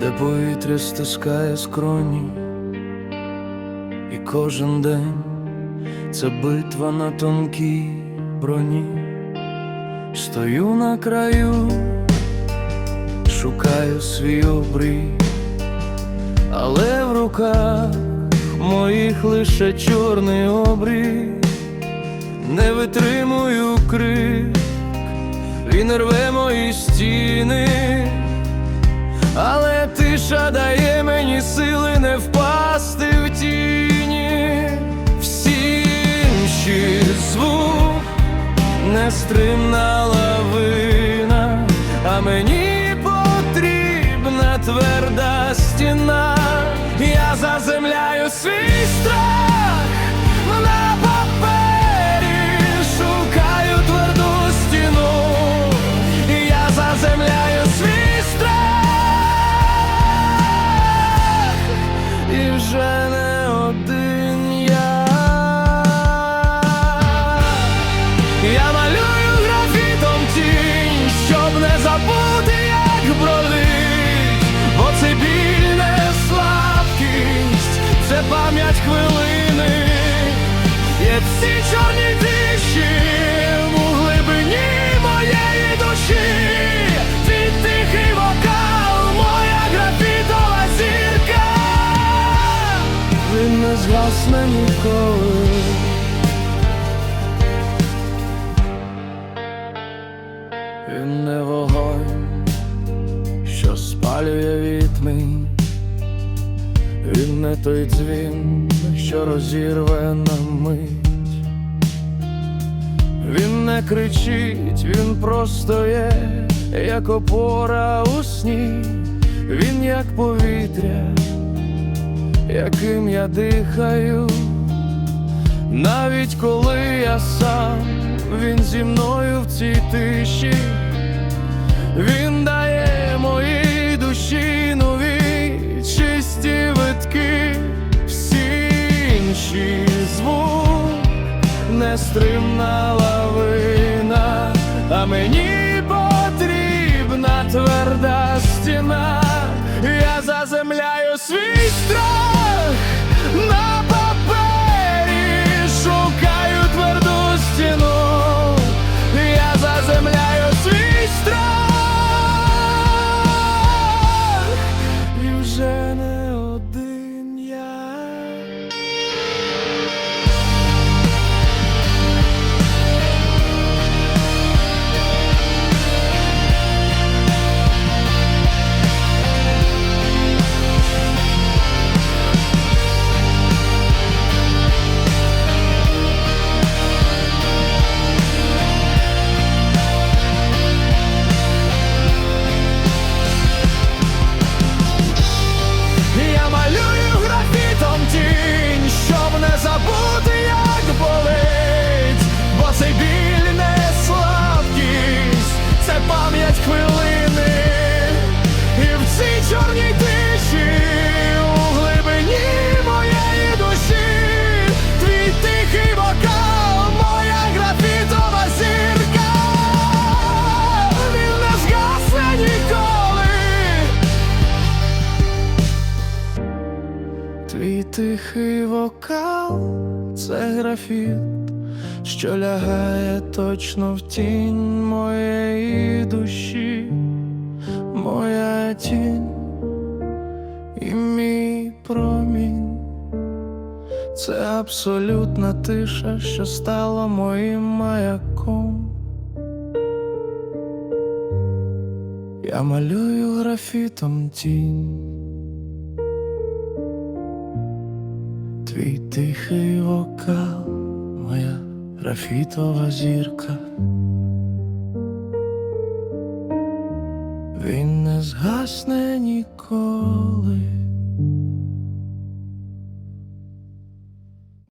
де повітря стискає скроні, і кожен день це битва на тонкій броні. Стою на краю, шукаю свій обрій, але в руках моїх лише чорний обрій, не витримую крик, він рве мої стіни, але тиша дає мені сили не впасти в тіні, всі інші звук нестримна лавина, а мені потрібна тверда стіна. Я заземляю свій страх пам'ять хвилини, є всі чорні диші у глибині моєї душі, твій тихий вокал, моя графітова зірка, він не згасне ніколи. Він не вогонь, що спалює вітмінь, він не той дзвін, що розірве на мить. Він не кричить, він просто є, як опора у сні, він як повітря, яким я дихаю. Навіть коли я сам, він зі мною в цій тиші, він нестримна лавина, а мені потрібна тверда стіна, я заземляю свій тихий вокал це графіт, що лягає точно в тінь моєї душі, моя тінь і мій промінь. Це абсолютна тиша, що стала моїм маяком. Я малюю графітом тінь. Твій тихий вокал, моя графітова зірка. Він не згасне ніколи.